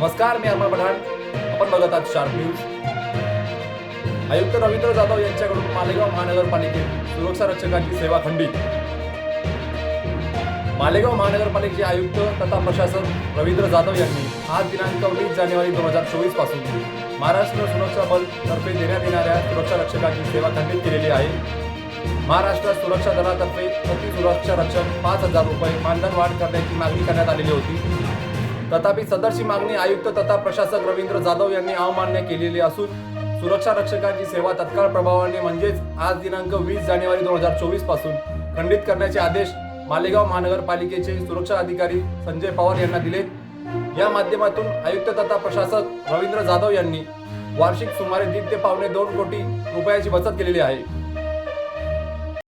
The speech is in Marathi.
आपण बघत आहात शार्प न्यूज आयुक्त रवींद्र जाधव यांच्याकडून मालेगाव महानगरपालिकेत सुरक्षा रक्षकांची सेवा खंडित. मालेगाव महानगरपालिकेचे आयुक्त तथा प्रशासक रवींद्र जाधव यांनी आज दिनांक वीस जानेवारी दोन हजार चोवीसपासून महाराष्ट्र सुरक्षा बल तर्फे देण्यात येणाऱ्या सुरक्षा रक्षकांची सेवा खंडित केलेली आहे. महाराष्ट्र सुरक्षा दलातर्फे प्रति सुरक्षा रक्षक पाच हजार रुपये मानधन वाढ करण्याची मागणी करण्यात आलेली होती. तथापि सदरची मागणी आयुक्त तथा प्रशासक रवींद्र जाधव यांनी अमान्य केलेली असून सुरक्षा रक्षकांची सेवा तत्काळ प्रभावाने म्हणजेच आज दिनांक वीस जानेवारी दोन हजार चोवीसपासून खंडित करण्याचे आदेश मालेगाव महानगरपालिकेचे सुरक्षा अधिकारी संजय पवार यांना दिले या माध्यमातून आयुक्त तथा प्रशासक रवींद्र जाधव यांनी वार्षिक सुमारे दीड ते पावणे दोन कोटी रुपयाची बचत केलेली आहे.